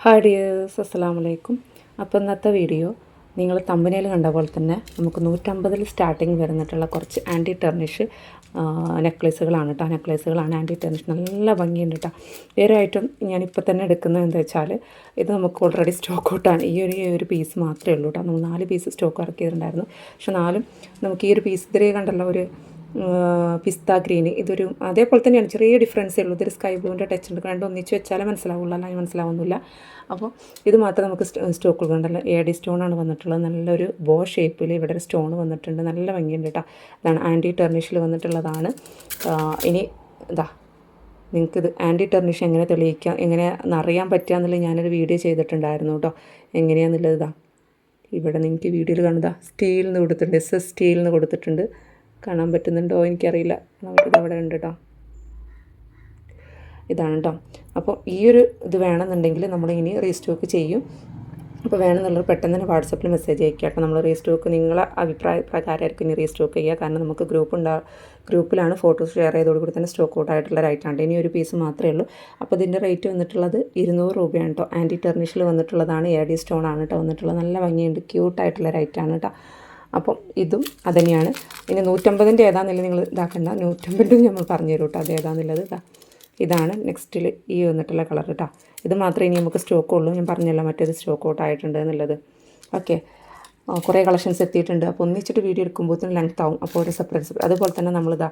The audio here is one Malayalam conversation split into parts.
ഹായ് ഡിയേഴ്സ് അസ്സാം വലൈക്കും അപ്പോൾ ഇന്നത്തെ വീഡിയോ നിങ്ങൾ തമ്പനയിൽ കണ്ട പോലെ തന്നെ നമുക്ക് നൂറ്റമ്പതിൽ സ്റ്റാർട്ടിങ് വരുന്നിട്ടുള്ള കുറച്ച് ആന്റി ടെർണിഷ് നെക്ലേസുകളാണ് കേട്ടോ നെക്ലേസുകളാണ് ആന്റി ടെർണിഷ് നല്ല ഭംഗിയുണ്ട് കേട്ടോ വേറെ ഐറ്റം ഞാനിപ്പോൾ തന്നെ എടുക്കുന്നത് എന്താ വെച്ചാൽ ഇത് നമുക്ക് ഓൾറെഡി സ്റ്റോക്ക് ഔട്ടാണ്. ഈ ഒരു ഒരു പീസ് മാത്രമേ ഉള്ളൂ കേട്ടോ നമ്മൾ നാല് പീസ് സ്റ്റോക്ക് ഇറക്കിയിട്ടുണ്ടായിരുന്നു പക്ഷെ നാലും നമുക്ക് ഈ ഒരു പീസ് ഇതിലേ കണ്ടല്ലോ ഒരു പിസ്ത ഗ്രീന് ഇതൊരു അതേപോലെ തന്നെയാണ് ചെറിയ ഡിഫറൻസ് ഉള്ളൂ. ഇതൊരു സ്കൈ ബ്ലൂവിന്റെ ടച്ച് ഉണ്ട്. രണ്ട് ഒന്നിച്ച് വെച്ചാലേ മനസ്സിലാവുള്ളൂ. അല്ലെങ്കിൽ മനസ്സിലാവുന്നില്ല. അപ്പോൾ ഇത് മാത്രം നമുക്ക് സ്റ്റോക്ക് കണ്ടല്ലോ എ ഡി സ്റ്റോണാണ് വന്നിട്ടുള്ളത്. നല്ലൊരു ബോ ഷേപ്പിൽ ഇവിടെ ഒരു സ്റ്റോൺ വന്നിട്ടുണ്ട്. നല്ല ഭംഗിയുണ്ട് കേട്ടോ. ഇതാണ് ആന്റി ടെർണിഷിൽ വന്നിട്ടുള്ളതാണ്. ഇനി ഇതാ നിങ്ങൾക്കിത് ആന്റി ടെർണിഷ് എങ്ങനെ തെളിയിക്കാം എങ്ങനെ അറിയാൻ പറ്റുക എന്നുള്ളത് ഞാനൊരു വീഡിയോ ചെയ്തിട്ടുണ്ടായിരുന്നു കേട്ടോ. എങ്ങനെയാണെന്നുള്ളത് ഇതാ ഇവിടെ നിങ്ങൾക്ക് വീഡിയോയിൽ കാണുക സ്റ്റീൽ നിന്ന് കൊടുത്തിട്ടുണ്ട്. എസ് എസ് സ്റ്റീൽ നിന്ന് കൊടുത്തിട്ടുണ്ട്. കാണാൻ പറ്റുന്നുണ്ടോ എനിക്കറിയില്ല. നമുക്കിത് അവിടെ ഉണ്ട് കേട്ടോ ഇതാണ് കേട്ടോ അപ്പോൾ ഈ ഒരു ഇത് വേണമെന്നുണ്ടെങ്കിൽ നമ്മൾ ഇനി റീസ്റ്റോക്ക് ചെയ്യും. അപ്പോൾ വേണമെന്നുള്ളവർ പെട്ടെന്ന് തന്നെ വാട്സപ്പിൽ മെസ്സേജ് അയക്കുക കേട്ടോ. നമ്മൾ റീസ്റ്റോക്ക് നിങ്ങളെ അഭിപ്രായ പ്രകാരമായിരിക്കും ഇനി റീസ്റ്റോക്ക് ചെയ്യുക. കാരണം നമുക്ക് ഗ്രൂപ്പ് ഉണ്ടാ ഗ്രൂപ്പിലാണ് ഫോട്ടോസ് ഷെയർ ചെയ്തോടുകൂടി തന്നെ സ്റ്റോക്ക് ഔട്ട് ആയിട്ടുള്ള റൈറ്റാണ് ഇനി ഒരു പീസ് മാത്രമേ ഉള്ളൂ. അപ്പോൾ ഇതിന്റെ റേറ്റ് വന്നിട്ടുള്ളത് ഇരുന്നൂറ് രൂപയാണ് കേട്ടോ ആന്റി ടെർണിഷിൽ വന്നിട്ടുള്ളതാണ്. എ ഡി സ്റ്റോൺ ആണ് കേട്ടോ വന്നിട്ടുള്ളത്. നല്ല ഭംഗിയുണ്ട്. ക്യൂട്ടായിട്ടുള്ള റൈറ്റാണ് കേട്ടോ അപ്പം ഇതും അതുതന്നെയാണ് ഇനി നൂറ്റമ്പതിന്റെ ഏതാണെന്നില്ല നിങ്ങൾ ഇതാക്കണ്ട. നൂറ്റമ്പതും നമ്മൾ പറഞ്ഞു തരും കേട്ടോ അത് ഏതാണെന്നുള്ളത് ഇതാ. ഇതാണ് നെക്സ്റ്റിൽ ഈ വന്നിട്ടുള്ള കളർ കേട്ടോ ഇത് മാത്രമേ ഇനി നമുക്ക് സ്റ്റോക്ക് ഉള്ളൂ. ഞാൻ പറഞ്ഞല്ലോ മറ്റേത് സ്റ്റോക്ക് ഔട്ട് ആയിട്ടുണ്ട് എന്നുള്ളത്. ഓക്കെ കുറേ കളക്ഷൻസ് എത്തിയിട്ടുണ്ട്. അപ്പോൾ ഒന്നിച്ചിട്ട് വീഡിയോ എടുക്കുമ്പോഴത്തേനും ലെങ്ത് ആവും. അപ്പോൾ ഒരു സെപ്പറേറ്റ് അതുപോലെ തന്നെ നമ്മളിതാ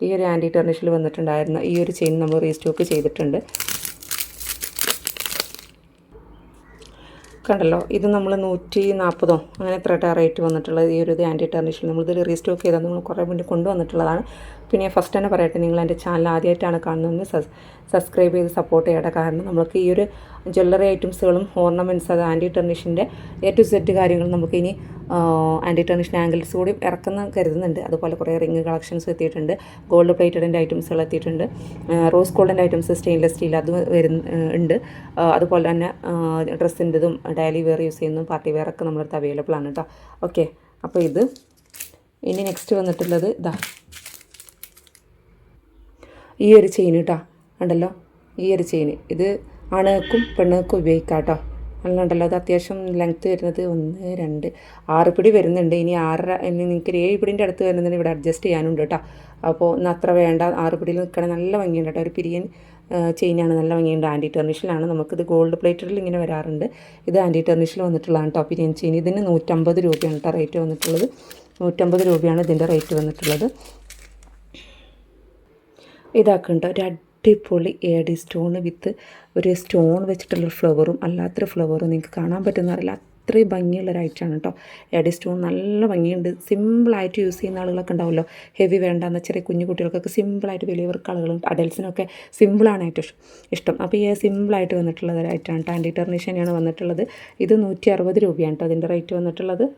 ഈ ഒരു ആന്റി ടെർണിഷിൽ വന്നിട്ടുണ്ടായിരുന്ന ഈ ഒരു ചെയിൻ നമ്മൾ റീസ്റ്റോക്ക് ചെയ്തിട്ടുണ്ട്. കണ്ടല്ലോ ഇത് നമ്മൾ നൂറ്റി നാൽപ്പതോ അങ്ങനെ എത്ര റേറ്റ് വന്നിട്ടുള്ളത് ഈ ഒരു ഇത് ആന്റി ടെർണിഷിൽ നമ്മളിത് റീസ്റ്റോക്ക് ചെയ്താൽ നമ്മൾ കുറേ മുന്നേ കൊണ്ടുവന്നിട്ടുള്ളതാണ്. പിന്നെ ഫസ്റ്റ് തന്നെ പറയട്ടെ നിങ്ങൾ എന്റെ ചാനൽ ആദ്യമായിട്ടാണ് കാണുന്നതെന്ന് സസ് സബ്സ്ക്രൈബ് ചെയ്ത് സപ്പോർട്ട് ചെയ്യേണ്ട കാരണം നമുക്ക് ഈ ഒരു ജ്വല്ലറി ഐറ്റംസുകളും ഓർണമെന്റ്സ് അത് ആന്റി ടെർണിഷിന്റെ എ ടു സെറ്റ് കാര്യങ്ങൾ നമുക്ക് ഇനി ആന്റി ടെർണിഷൻ ആംഗിൾസ് കൂടി ഇറക്കുന്ന കരുതുന്നുണ്ട്. അതുപോലെ കുറേ റിങ് കളക്ഷൻസ് എത്തിയിട്ടുണ്ട്. ഗോൾഡ് പ്ലേറ്റഡിന്റെ ഐറ്റംസുകൾ എത്തിയിട്ടുണ്ട്. റോസ് ഗോൾഡിന്റെ ഐറ്റംസ് സ്റ്റെയിൻലെസ് സ്റ്റീൽ അത് വരുന്ന ഉണ്ട്. അതുപോലെ തന്നെ ഡ്രസ്സിന്റെതും ഡെയിലി വെയർ യൂസ് ചെയ്യുന്നതും പാർട്ടി വെയർ ഒക്കെ നമ്മളടുത്ത് അവൈലബിൾ ആണ് കേട്ടോ ഓക്കെ അപ്പോൾ ഇത് ഇനി നെക്സ്റ്റ് വന്നിട്ടുള്ളത് ഇതാ. ഈ ഒരു ചെയിൻ കേട്ടോ ഉണ്ടല്ലോ ഈ ഒരു ചെയിൻ ഇത് ആണുങ്ങൾക്കും പെണ്ണുങ്ങൾക്കും ഉപയോഗിക്കാം കേട്ടോ അങ്ങനെയുണ്ടല്ലോ അത് അത്യാവശ്യം ലെങ്ത്ത് വരുന്നത് ഒന്ന് രണ്ട് ആറ് പിടി വരുന്നുണ്ട്. ഇനി ആറര ഇനി നിങ്ങൾക്ക് ഏഴ് പിടിന്റെ അടുത്ത് വരുന്നതിന് ഇവിടെ അഡ്ജസ്റ്റ് ചെയ്യാനുണ്ട് കേട്ടോ അപ്പോൾ ഒന്ന് അത്ര വേണ്ട ആറ് പിടിയിൽ നിൽക്കണ നല്ല ഭംഗിയുണ്ട് കേട്ടോ ഒരു പിരിയൻ ചെയിനാണ് നല്ല ഭംഗിയുണ്ട്. ആന്റി ടെർണിഷിലാണ്. നമുക്കിത് ഗോൾഡ് പ്ലേറ്റഡിൽ ഇങ്ങനെ വരാറുണ്ട്. ഇത് ആന്റി ടെർണിഷിൽ വന്നിട്ടുള്ളതാണ് കേട്ടോ പിരിയൻ ചെയിൻ. ഇതിന് നൂറ്റമ്പത് രൂപയാണ് കേട്ടോ റേറ്റ് വന്നിട്ടുള്ളത്. നൂറ്റമ്പത് രൂപയാണ് ഇതിന്റെ റേറ്റ് വന്നിട്ടുള്ളത്. ഇതാക്കുന്നുണ്ട് ഒരു അടിപൊളി ഏഡി സ്റ്റോൺ വിത്ത് ഒരു സ്റ്റോൺ വെച്ചിട്ടുള്ള ഫ്ലവറും അല്ലാത്തൊരു ഫ്ലവറും നിങ്ങൾക്ക് കാണാൻ പറ്റുന്ന അറിയില്ല. അത്രയും ഭംഗിയുള്ള ഒരു ഐറ്റമാണ് കേട്ടോ എഡി സ്റ്റോൺ നല്ല ഭംഗിയുണ്ട്. സിമ്പിളായിട്ട് യൂസ് ചെയ്യുന്ന ആളുകളൊക്കെ ഉണ്ടാവുമല്ലോ. ഹെവി വേണ്ടെന്ന ചെറിയ കുഞ്ഞു കുട്ടികൾക്കൊക്കെ സിമ്പിളായിട്ട് വലിയവർക്ക് ആളുകളും അഡൽസിനൊക്കെ സിമ്പിളാണ് ഏറ്റവും ഇഷ്- ഇഷ്ടം. അപ്പോൾ ഈ സിമ്പിളായിട്ട് വന്നിട്ടുള്ള ഒരു ഐറ്റമാണ് ആന്റി ടെർണിഷനെയാണ് വന്നിട്ടുള്ളത്. ഇത് നൂറ്റി അറുപത് രൂപയാണ് കേട്ടോ അതിന്റെ റേറ്റ് വന്നിട്ടുള്ളത്.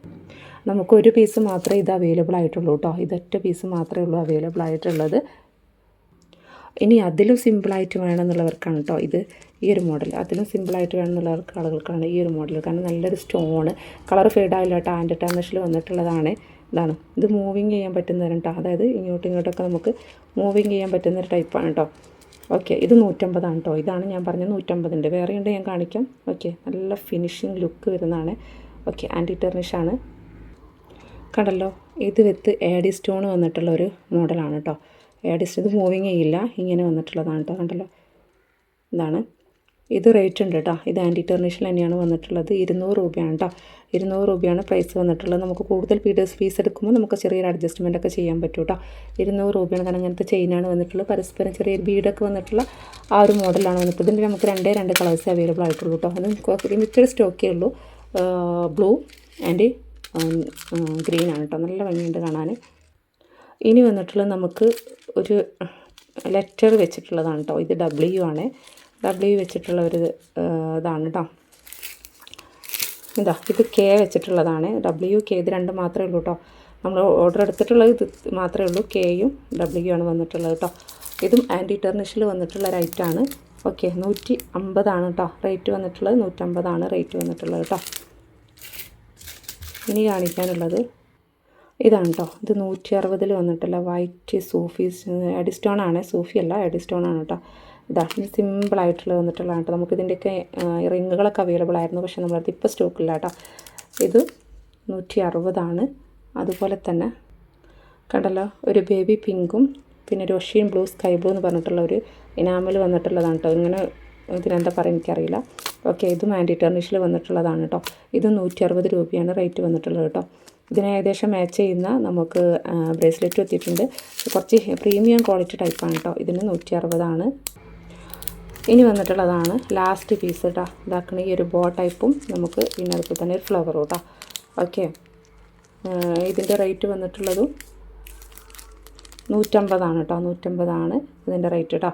നമുക്കൊരു പീസ് മാത്രമേ ഇത് അവൈലബിൾ ആയിട്ടുള്ളൂ കേട്ടോ ഇതൊറ്റ പീസ് മാത്രമേ ഉള്ളൂ അവൈലബിൾ ആയിട്ടുള്ളത്. ഇനി അതിലും സിമ്പിളായിട്ട് വേണമെന്നുള്ളവർക്കാണ് കേട്ടോ ഇത്. ഈ ഒരു മോഡൽ അതിലും സിമ്പിളായിട്ട് വേണമെന്നുള്ളവർക്ക് ആളുകൾക്കാണ് ഈ ഒരു മോഡൽ കാരണം നല്ലൊരു സ്റ്റോണ് കളർ ഫെയ്ഡാവില്ല കേട്ടോ. ആൻഡ് ടാമേഷിൽ വന്നിട്ടുള്ളതാണ്. ഇതാണ്. ഇത് മൂവിങ് ചെയ്യാൻ പറ്റുന്ന തരം കേട്ടോ അതായത് ഇങ്ങോട്ടും ഇങ്ങോട്ടൊക്കെ നമുക്ക് മൂവിങ് ചെയ്യാൻ പറ്റുന്ന ഒരു ടൈപ്പാണ് കേട്ടോ ഓക്കെ ഇത് നൂറ്റമ്പതാണ് കേട്ടോ ഇതാണ് ഞാൻ പറഞ്ഞത് നൂറ്റമ്പതിന്റെ. വേറെ ഉണ്ട് ഞാൻ കാണിക്കാം. ഓക്കെ നല്ല ഫിനിഷിങ് ലുക്ക് വരുന്നതാണ്. ഓക്കെ ആന്റി ടെർണിഷാണ് കണ്ടല്ലോ? ഇത് വിത്ത് ഏഡി സ്റ്റോൺ വന്നിട്ടുള്ള ഒരു മോഡലാണ് കേട്ടോ ഏഡി സ്റ്റോൺ ഇത് മൂവിങ് ചെയ്യില്ല. ഇങ്ങനെ വന്നിട്ടുള്ളതാണ് കേട്ടോ കണ്ടല്ലോ? ഇതാണ്. ഇത് റേറ്റ് ഉണ്ട് കേട്ടോ ഇത് ആന്റി ടെർണിഷിൽ തന്നെയാണ് വന്നിട്ടുള്ളത്. ഇരുന്നൂറ് രൂപയാണ് കേട്ടോ ഇരുന്നൂറ് രൂപയാണ് പ്രൈസ് വന്നിട്ടുള്ളത്. നമുക്ക് കൂടുതൽ പീഡേഴ്സ് ഫീസ് എടുക്കുമ്പോൾ നമുക്ക് ചെറിയൊരു അഡ്ജസ്റ്റ്മെന്റ് ഒക്കെ ചെയ്യാൻ പറ്റും കേട്ടോ ഇരുന്നൂറ് രൂപയാണ് കാരണം അങ്ങനത്തെ ചെയിനാണ് വന്നിട്ടുള്ളത്. പരസ്പരം ചെറിയൊരു ബീഡൊക്കെ വന്നിട്ടുള്ള ആ ഒരു മോഡലാണ് വന്നിട്ടുള്ളത്. ഇതിന്റെ നമുക്ക് രണ്ടേ രണ്ട് കളേഴ്സ് അവൈലബിൾ ആയിട്ടുള്ളൂ കേട്ടോ അത് ലിമിറ്റഡ് സ്റ്റോക്കേ ഉള്ളൂ. ബ്ലൂ ആൻഡ് ഗ്രീൻ ആണ് കേട്ടോ നല്ല ഭംഗിയുണ്ട് കാണാൻ. ഇനി വന്നിട്ടുള്ളത് നമുക്ക് ഒരു ലെറ്റർ വെച്ചിട്ടുള്ളതാണ് കേട്ടോ ഇത് ഡബ്ല്യു ആണ്. ഡബ്ല്യു വെച്ചിട്ടുള്ള ഒരു ഇതാണ് കേട്ടോ ഇതാ ഇത് കെ വെച്ചിട്ടുള്ളതാണ്. ഡബ്ല്യു കെ ഇത് രണ്ട് മാത്രമേ ഉള്ളൂ കേട്ടോ നമ്മൾ ഓർഡർ എടുത്തിട്ടുള്ളത് ഇത് മാത്രമേ ഉള്ളൂ. കെയും ഡബ്ല്യു ആണ് വന്നിട്ടുള്ളത് കേട്ടോ ഇതും ആന്റി ടെർണിഷിൽ വന്നിട്ടുള്ള റേറ്റാണ് ഓക്കെ നൂറ്റി അമ്പതാണ് കേട്ടോ റേറ്റ് വന്നിട്ടുള്ളത്. നൂറ്റമ്പതാണ് റേറ്റ് വന്നിട്ടുള്ളത് കേട്ടോ ഇനി കാണിക്കാനുള്ളത്. ഇതാണ് കേട്ടോ ഇത് നൂറ്റി അറുപതിൽ വന്നിട്ടുള്ള വൈറ്റ് സൂഫി അഡിസ്റ്റോൺ ആണ്. സൂഫി അല്ല അഡിസ്റ്റോൺ ആണ് കേട്ടോ ഇതാ ഇത് സിമ്പിളായിട്ടുള്ള വന്നിട്ടുള്ളതാണ് കേട്ടോ. നമുക്ക് ഇതിന്റെയൊക്കെ റിങ്ങുകളൊക്കെ അവൈലബിൾ ആയിരുന്നു പക്ഷേ നമ്മളടുത്ത് ഇപ്പോൾ സ്റ്റോക്കില്ല കേട്ടോ. ഇത് നൂറ്റി അറുപതാണ് അതുപോലെ തന്നെ കണ്ടല്ലോ ഒരു ബേബി പിങ്കും പിന്നെ ഒരു ഒഷീൻ ബ്ലൂ സ്കൈ ബ്ലൂ എന്ന് പറഞ്ഞിട്ടുള്ള ഒരു ഇനാമൽ വന്നിട്ടുള്ളതാണ് കേട്ടോ. ഇങ്ങനെ ഇതിനെന്താ പറയുക എനിക്കറിയില്ല. ഓക്കെ ഇത് മാൻഡി ടെർണിഷിൽ വന്നിട്ടുള്ളതാണ് കേട്ടോ. ഇത് നൂറ്റി അറുപത് രൂപയാണ് റേറ്റ് വന്നിട്ടുള്ളത് കേട്ടോ. ഇതിന് ഏകദേശം മാച്ച് ചെയ്യുന്ന നമുക്ക് ബ്രേസ്ലെറ്റ് എത്തിയിട്ടുണ്ട്. കുറച്ച് പ്രീമിയം ക്വാളിറ്റി ടൈപ്പാണ് കേട്ടോ. ഇതിന് നൂറ്റി അറുപതാണ് ഇനി വന്നിട്ടുള്ളതാണ് ലാസ്റ്റ് പീസ് കേട്ടോ ഇതാക്കണ ഈ ഒരു ബോ ടൈപ്പും നമുക്ക് അതുപോലെ തന്നെ ഒരു ഫ്ലവറും കേട്ടോ ഓക്കെ ഇതിന്റെ റേറ്റ് വന്നിട്ടുള്ളതും നൂറ്റമ്പതാണ് കേട്ടോ നൂറ്റമ്പതാണ് ഇതിന്റെ റേറ്റ് കേട്ടോ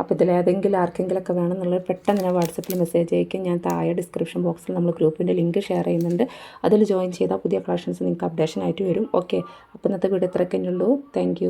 അപ്പോൾ ഇതിലേതെങ്കിലും ആർക്കെങ്കിലുമൊക്കെ വേണമെന്നുള്ളത് പെട്ടെന്ന് ഞാൻ വാട്സപ്പിൽ മെസ്സേജ് അയക്കും. ഞാൻ താഴെ ഡിസ്ക്രിപ്ഷൻ ബോക്സിൽ നമ്മൾ ഗ്രൂപ്പിന്റെ ലിങ്ക് ഷെയർ ചെയ്യുന്നുണ്ട്. അതിൽ ജോയിൻ ചെയ്താൽ പുതിയ കളക്ഷൻസ് നിങ്ങൾക്ക് അപ്ഡേഷൻ ആയിട്ട് വരും. ഓക്കെ അപ്പോൾ ഇന്നത്തെ വീഡിയോ ഇത്രയൊക്കെ ഉള്ളൂ. താങ്ക്